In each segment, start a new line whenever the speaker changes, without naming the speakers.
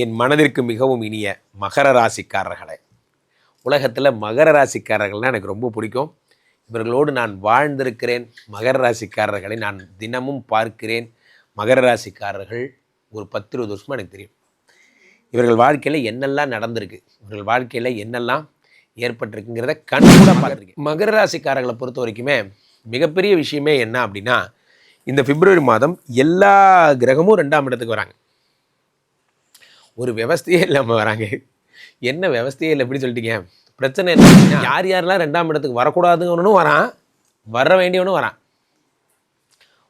என் மனதிற்கு மிகவும் இனிய மகர ராசிக்காரர்களே. உலகத்தில் மகர ராசிக்காரர்கள்னால் எனக்கு ரொம்ப பிடிக்கும். இவர்களோடு நான் வாழ்ந்திருக்கிறேன். மகர ராசிக்காரர்களை நான் தினமும் பார்க்கிறேன். மகர ராசிக்காரர்கள் ஒரு பத்து இருபது வருஷமாக எனக்கு தெரியும். இவர்கள் வாழ்க்கையில் என்னெல்லாம் நடந்திருக்கு? இவர்கள் வாழ்க்கையில் என்னெல்லாம் ஏற்பட்டிருக்குங்கிறத கண்கூட பார்த்துருக்கேன் மகர ராசிக்காரர்களை பொறுத்த வரைக்குமே மிகப்பெரிய விஷயமே என்ன அப்படின்னா இந்த பிப்ரவரி மாதம் எல்லா கிரகமும் ரெண்டாம் இடத்துக்கு வராங்க. ஒரு விவஸ்தையே இல்லாமல் வராங்க. என்ன விவஸ்தையே இல்லை எப்படி சொல்லிட்டீங்க. பிரச்சனை என்ன? யார் யாரெல்லாம் ரெண்டாம் இடத்துக்கு வரக்கூடாதுங்கன்னு வரான் வர வேண்டியவனும் வரான்.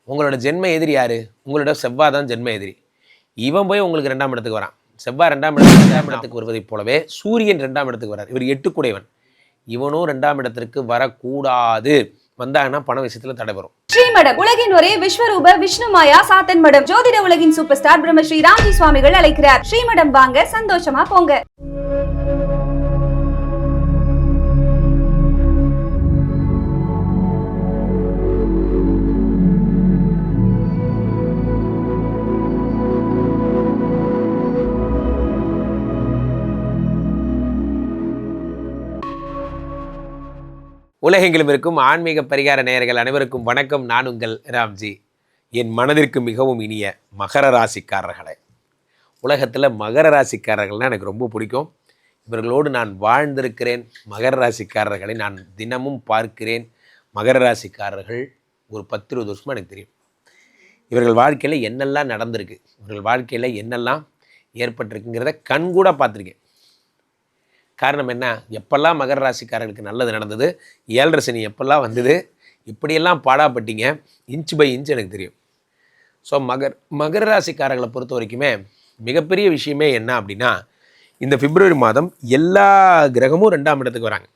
உங்களோட ஜென்ம எதிரி யார்? உங்களோட செவ்வாய் தான் ஜென்ம எதிரி. இவன் போய் உங்களுக்கு ரெண்டாம் இடத்துக்கு வரான். செவ்வாய் ரெண்டாம் இடத்துக்கு ரெண்டாம் இடத்துக்கு வருவதைப் போலவே சூரியன் ரெண்டாம் இடத்துக்கு வரார். இவர் எட்டுக்குடையவன். இவனும் ரெண்டாம் இடத்திற்கு வரக்கூடாது. வந்தாங்கன்னா பண விஷயத்தில் தடை வரும்.
ஸ்ரீமடம் உலகின் ஒரே விஸ்வரூப விஷ்ணு மாயா சாத்தன் மடம் ஜோதிட உலகின் சூப்பர் ஸ்டார் பிரம்ம ஸ்ரீ ராம்ஜி சுவாமிகள் அழைக்கிறார். ஸ்ரீமடம் வாங்க சந்தோஷமா போங்க.
உலகெங்கிலும் இருக்கும் ஆன்மீக பரிகார நேயர்கள் அனைவருக்கும் வணக்கம். நான் உங்கள் ராம்ஜி. என் மனதிற்கு மிகவும் இனிய மகர ராசிக்காரர்களே. உலகத்தில் மகர ராசிக்காரர்கள்னால் எனக்கு ரொம்ப பிடிக்கும். இவர்களோடு நான் வாழ்ந்திருக்கிறேன். மகர ராசிக்காரர்களை நான் தினமும் பார்க்கிறேன். மகர ராசிக்காரர்கள் ஒரு பத்து இருபது வருஷமாக எனக்கு தெரியும். இவர்கள் வாழ்க்கையில் என்னெல்லாம் நடந்திருக்கு? இவர்கள் வாழ்க்கையில் என்னெல்லாம் ஏற்பட்டிருக்குங்கிறத கண்கூட பார்த்துருக்கேன். காரணம் என்ன? எப்பெல்லாம் மகர ராசிக்காரர்களுக்கு நல்லது நடந்தது? ஏழரை சனி எப்பெல்லாம் வந்தது? இப்படியெல்லாம் பாடாப்பட்டீங்க. இன்ச் பை இன்ச் எனக்கு தெரியும். ஸோ மகர் மகர ராசிக்காரர்களை பொறுத்த வரைக்குமே மிகப்பெரிய விஷயமே என்ன அப்படின்னா இந்த பிப்ரவரி மாதம் எல்லா கிரகமும் ரெண்டாம் இடத்துக்கு வராங்க.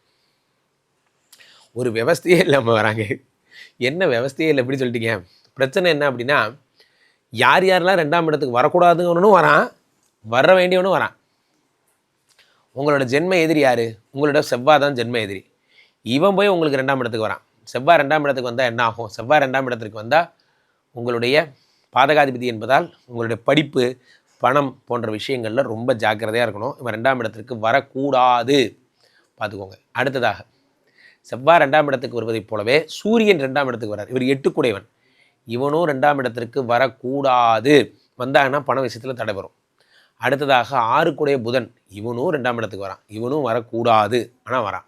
ஒரு விவஸ்தையே இல்லாமல் வராங்க. என்ன விவஸ்தையே இல்லை எப்படி சொல்லிட்டீங்க. பிரச்சனை என்ன அப்படின்னா யார் யாரெல்லாம் ரெண்டாம் இடத்துக்கு வரக்கூடாதுங்கன்னு வரான் வர வேண்டியவனும் வரான். உங்களோட ஜென்ம எதிரி யார்? உங்களோட செவ்வாய் தான் ஜென்ம எதிரி. இவன் போய் உங்களுக்கு ரெண்டாம் இடத்துக்கு வரான். செவ்வாய் ரெண்டாம் இடத்துக்கு வந்தால் என்ன ஆகும்? செவ்வாய் ரெண்டாம் இடத்துக்கு வந்தால் உங்களுடைய பாதகாதிபதி என்பதால் உங்களுடைய படிப்பு பணம் போன்ற விஷயங்களில் ரொம்ப ஜாக்கிரதையாக இருக்கணும். இவன் ரெண்டாம் இடத்திற்கு வரக்கூடாது. பார்த்துக்கோங்க. அடுத்ததாக செவ்வாய் ரெண்டாம் இடத்துக்கு வருவதைப் போலவே சூரியன் ரெண்டாம் இடத்துக்கு வரார். இவர் எட்டுக்குடையவன். இவனும் ரெண்டாம் இடத்திற்கு வரக்கூடாது. வந்தாங்கன்னா பண விஷயத்தில் தடை வரும். அடுத்ததாக ஆறுக்குடைய புதன். இவனும் ரெண்டாம் இடத்துக்கு வரான். இவனும் வரக்கூடாது. ஆனால் வரான்.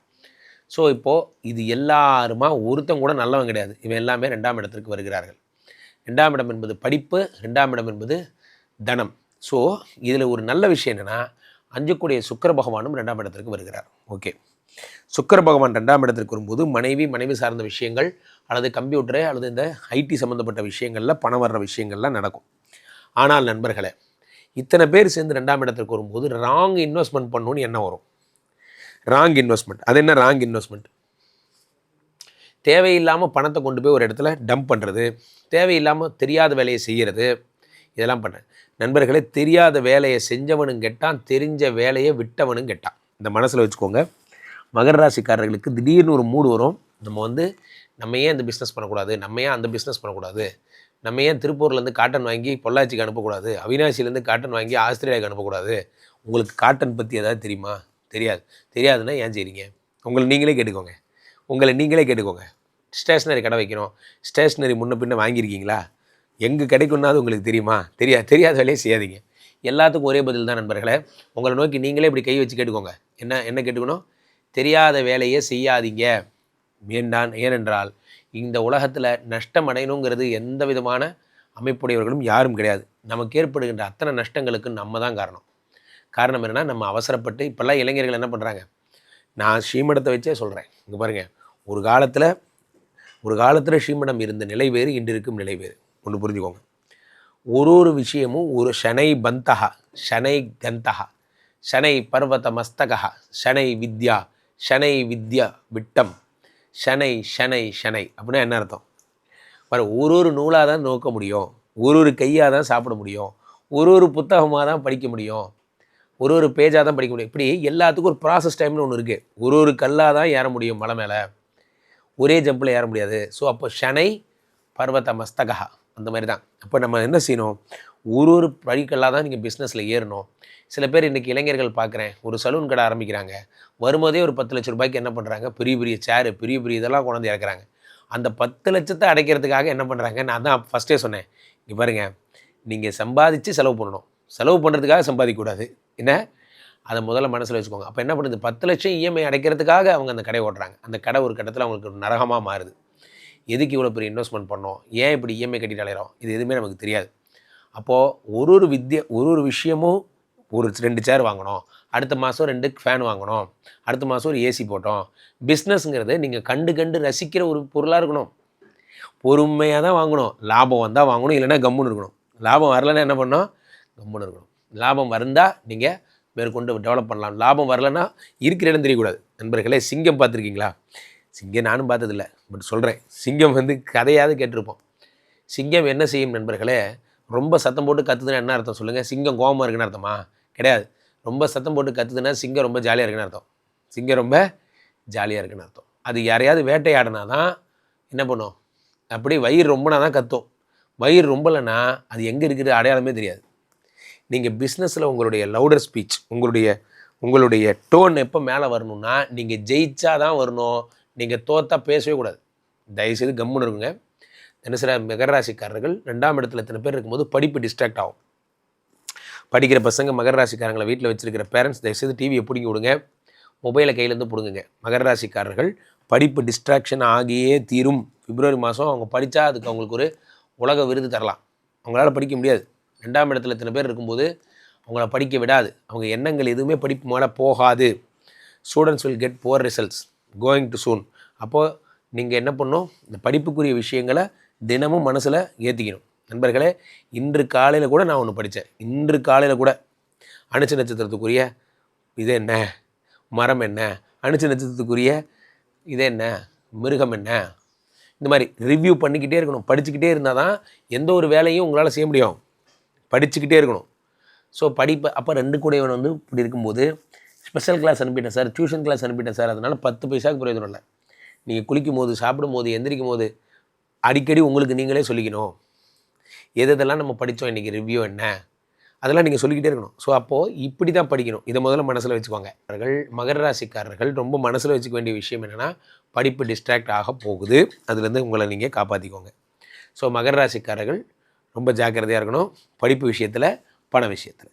ஸோ இப்போது இது எல்லாருமா ஒருத்தன் கூட நல்லவன் கிடையாது. இவன் எல்லாமே ரெண்டாம் இடத்திற்கு வருகிறார்கள். ரெண்டாம் இடம் என்பது படிப்பு ரெண்டாம் இடம் என்பது தனம். ஸோ இதில் ஒரு நல்ல விஷயம் என்னென்னா அஞ்சுக்குடைய சுக்கிர பகவானும் ரெண்டாம் இடத்திற்கு வருகிறார். ஓகே சுக்கிர பகவான் ரெண்டாம் இடத்திற்கு வரும்போது மனைவி மனைவி சார்ந்த விஷயங்கள் அல்லது கம்ப்யூட்டரு அல்லது இந்த ஐடி சம்மந்தப்பட்ட விஷயங்களில் பணம் வர்ற விஷயங்கள்லாம் நடக்கும். ஆனால் நண்பர்களே இத்தனை பேர் சேர்ந்து ரெண்டாம் இடத்துக்கு வரும்போது ராங் இன்வெஸ்ட்மெண்ட் பண்ணணும்னு என்ன வரும். ராங் இன்வெஸ்ட்மெண்ட் அது என்ன ராங் இன்வெஸ்ட்மெண்ட் தேவையில்லாமல் பணத்தை கொண்டு போய் ஒரு இடத்துல டம்ப் பண்ணுறது தேவையில்லாமல் தெரியாத வேலையை செய்கிறது இதெல்லாம் பண்ணுறேன் நண்பர்களே தெரியாத வேலையை செஞ்சவனும் கெட்டான் தெரிஞ்ச வேலையை விட்டவனும் கெட்டான். இந்த மனசில் வச்சுக்கோங்க. மகர ராசிக்காரர்களுக்கு திடீர்னு ஒரு மூடு வரும். நம்ம வந்து நம்ம ஏன் இந்த பிஸ்னஸ் பண்ணக்கூடாது? நம்ம ஏன் அந்த பிஸ்னஸ் பண்ணக்கூடாது? நம்ம ஏன் திருப்பூர்லேருந்து காட்டன் வாங்கி பொள்ளாச்சிக்கு அனுப்பக்கூடாது? அவினாசிலேருந்து காட்டன் வாங்கி ஆஸ்திரேலியாவுக்கு அனுப்பக்கூடாது? உங்களுக்கு காட்டன் பற்றி ஏதாவது தெரியுமா? தெரியாது. தெரியாதுன்னா ஏன் செய்றீங்க? உங்களை நீங்களே கேட்டுக்கோங்க. உங்களை நீங்களே கேட்டுக்கோங்க. ஸ்டேஷ்னரி கடை வைக்கணும். ஸ்டேஷ்னரி முன்ன பின்ன வாங்கியிருக்கீங்களா? எங்கே கிடைக்கும்னாது உங்களுக்கு தெரியுமா? தெரியாது தெரியாத வேலையே செய்யாதீங்க. எல்லாத்துக்கும் ஒரே பதில் தான் நண்பர்களே. உங்களை நோக்கி நீங்களே இப்படி கை வச்சு கேட்டுக்கோங்க. என்ன என்ன கேட்டுக்கணும்? தெரியாத வேலையை செய்யாதீங்க. ஏன்டான் ஏனென்றால் இந்த உலகத்தில் நஷ்டம் அடையணுங்கிறது எந்த விதமான அமைப்புடையவர்களும் யாரும் கிடையாது. நமக்கு ஏற்படுகின்ற அத்தனை நஷ்டங்களுக்கு நம்ம தான் காரணம். காரணம் என்னென்னா நம்ம அவசரப்பட்டு இப்போல்லாம் இளைஞர்கள் என்ன பண்ணுறாங்க நான் ஸ்ரீமடத்தை வச்சே சொல்கிறேன் இங்கே பாருங்கள் ஒரு காலத்தில் ஒரு காலத்தில் ஸ்ரீமடம் இருந்த நிலை வேறு இன்று இருக்கும் நிலை வேறு. ஒன்று புரிஞ்சுக்கோங்க. ஒரு ஒரு விஷயமும் ஒரு ஷனை பந்தகா ஷனை கந்தகா ஷனை பர்வத மஸ்தகா ஷனை வித்யா ஷனை வித்யா விட்டம். ஷனை ஷனை ஷனை அப்படின்னா என்ன அர்த்தம்? ஒரு ஒரு நூலாக தான் நோக்க முடியும். ஒரு ஒரு கையாக தான் சாப்பிட முடியும். ஒரு ஒரு புத்தகமாக தான் படிக்க முடியும். ஒரு ஒரு பேஜாக தான் படிக்க முடியும். இப்படி எல்லாத்துக்கும் ஒரு ப்ராசஸ் டைம்னு ஒன்று இருக்குது ஒரு ஒரு கல்லாக தான் ஏற முடியும் மலை மேலே. ஒரே ஜம்பில் ஏற முடியாது. ஸோ அப்போ ஷனை பர்வத மஸ்தகா அந்த மாதிரி தான். அப்போ நம்ம என்ன செய்யணும்? ஒரு ஒரு படிக்கல்லாக தான் நீங்கள் பிஸ்னஸில் ஏறணும். சில பேர் இன்றைக்கி இளைஞர்கள் பார்க்குறேன் ஒரு சலூன் கடை ஆரம்பிக்கிறாங்க. வரும்போதே ஒரு பத்து லட்ச ரூபாய்க்கு என்ன பண்ணுறாங்க பெரிய பெரிய சேரு பெரிய பெரிய இதெல்லாம் கொண்டாந்து இறக்குறாங்க. அந்த பத்து லட்சத்தை அடைக்கிறதுக்காக என்ன பண்ணுறாங்க நான் தான் ஃபஸ்ட்டே சொன்னேன். இங்கே பாருங்கள் நீங்கள் சம்பாதிச்சு செலவு பண்ணணும். செலவு பண்ணுறதுக்காக சம்பாதிக்கக்கூடாது. என்ன? அதை முதல்ல மனசில் வச்சுக்கோங்க. அப்போ என்ன பண்ணுது? பத்து லட்சம் இஎம்ஐ அடைக்கிறதுக்காக அவங்க அந்த கடை ஓட்டுறாங்க. அந்த கடை ஒரு கட்டத்தில் அவங்களுக்கு ஒரு நரகமாக மாறுது. எதுக்கு இவ்வளோ பெரிய இன்வெஸ்ட்மெண்ட் பண்ணோம்? ஏன் இப்படி இஎம்ஐ கட்டிட்டு அலையிறோம்? இது எதுவுமே நமக்கு தெரியாது. அப்போது ஒரு ஒரு வித்திய ஒரு ஒரு விஷயமும் ஒரு ரெண்டு சேர் வாங்கணும். அடுத்த மாதம் ரெண்டு ஃபேன் வாங்கணும். அடுத்த மாதம் ஒரு ஏசி போட்டோம். பிஸ்னஸ்ங்கிறது நீங்கள் கண்டு கண்டு ரசிக்கிற ஒரு பொருளாக இருக்கணும். பொறுமையாக தான் வாங்கணும். லாபம் வந்தால் வாங்கணும் இல்லைன்னா கம்முன்னு இருக்கணும். லாபம் வரலைன்னா என்ன பண்ணோம் கம்முன்னு இருக்கணும். லாபம் வந்தால் நீங்கள் மேற்கொண்டு டெவலப் பண்ணலாம். லாபம் வரலைன்னா இருக்கிற இடம் தெரியக்கூடாது. நண்பர்களே சிங்கம் பார்த்துருக்கீங்களா? சிங்கம் நானும் பார்த்ததில்ல. பட் சொல்கிறேன் சிங்கம் வந்து கதையாவது கேட்டிருப்போம். சிங்கம் என்ன செய்யும் நண்பர்களே? ரொம்ப சத்தம் போட்டு கத்துதுன்னா என்ன அர்த்தம் சொல்லுங்கள் சிங்கம் கோபமாக இருக்குன்னு அர்த்தமா? கிடையாது. ரொம்ப சத்தம் போட்டு கத்துதுன்னா சிங்கம் ரொம்ப ஜாலியாக இருக்குன்னு அர்த்தம். சிங்கம் ரொம்ப ஜாலியாக இருக்குன்னு அர்த்தம். அது யாரையாவது வேட்டையாடினா தான் என்ன பண்ணும்? அப்படி வயிறு ரொம்பனா தான் கத்தும். வயிறு ரொம்பலைன்னா அது எங்கே இருக்கிற அடையாளமே தெரியாது. நீங்கள் பிஸ்னஸில் உங்களுடைய லவுடர் ஸ்பீச் உங்களுடைய உங்களுடைய டோன் எப்போ மேலே வரணும்னா நீங்கள் ஜெயிச்சா தான் வரணும். நீங்கள் தோத்தா பேசவே கூடாது. தயவுசெய்து கம்முன்னு இருக்குங்க என்ன சில ராசிக்காரர்கள் ரெண்டாம் இடத்துல இத்தனை பேர் இருக்கும்போது படிப்பு டிஸ்ட்ராக்ட் ஆகும். படிக்கிற பசங்க மகர ராசிக்காரங்களை வீட்டில் வச்சிருக்கிற பேரண்ட்ஸ் தயவுசெய்து டிவியை பிடிங்கி விடுங்க. மொபைலை கையிலேருந்து பிடுங்குங்க. மகர ராசிக்காரர்கள் படிப்பு டிஸ்ட்ராக்ஷன் ஆகியே தீரும். பிப்ரவரி மாதம் அவங்க படித்தா அதுக்கு அவங்களுக்கு ஒரு உலக விருது தரலாம். அவங்களால படிக்க முடியாது. ரெண்டாம் இடத்துல இத்தனை பேர் இருக்கும்போது அவங்கள படிக்க விடாது. அவங்க எண்ணங்கள் எதுவுமே படிப்பு மேலே போகாது. Students will get poor results going to soon அப்போது நீங்கள் என்ன பண்ணணும்? இந்த படிப்புக்குரிய விஷயங்களை தினமும் மனசில் ஏற்றிக்கணும் நண்பர்களே இன்று காலையில் கூட நான் ஒன்று படித்தேன் இன்று காலையில் கூட அனுச்ச நட்சத்திரத்துக்குரிய இது என்ன? மரம் என்ன? அனுச்ச நட்சத்திரத்துக்குரிய இது என்ன? மிருகம் என்ன? இந்த மாதிரி ரிவ்யூ பண்ணிக்கிட்டே இருக்கணும். படிச்சுக்கிட்டே இருந்தால் தான் எந்த ஒரு வேலையும் உங்களால் செய்ய முடியும். படிச்சுக்கிட்டே இருக்கணும். ஸோ படிப்பு அப்போ ரெண்டு கூடையவன் வந்து இப்படி இருக்கும்போது ஸ்பெஷல் கிளாஸ் அனுப்பிட்டேன் சார் டியூஷன் கிளாஸ் அனுப்பிட்டேன் சார் அதனால் பத்து பைசாவுக்கு பிரயோஜனம் இல்லை. நீங்கள் குளிக்கும் போது சாப்பிடும் போது எந்திரிக்கும் போது அடிக்கடி உங்களுக்கு நீங்களே சொல்லிக்கணும். எது எதெல்லாம் நம்ம படித்தோம் இன்றைக்கி ரிவ்யூ என்ன? அதெல்லாம் நீங்கள் சொல்லிக்கிட்டே இருக்கணும். ஸோ அப்போது இப்படி தான் படிக்கணும். இதை முதல்ல மனசில் வச்சுக்கோங்க. அவர்கள் மகர ராசிக்காரர்கள் ரொம்ப மனசில் வச்சுக்க வேண்டிய விஷயம் என்னென்னா படிப்பு டிஸ்ட்ராக்ட் ஆக போகுது. அதுலேருந்து உங்களை நீங்கள் காப்பாற்றிக்கோங்க ஸோ மகர ராசிக்காரர்கள் ரொம்ப ஜாக்கிரதையாக இருக்கணும். படிப்பு விஷயத்தில் பண விஷயத்தில்.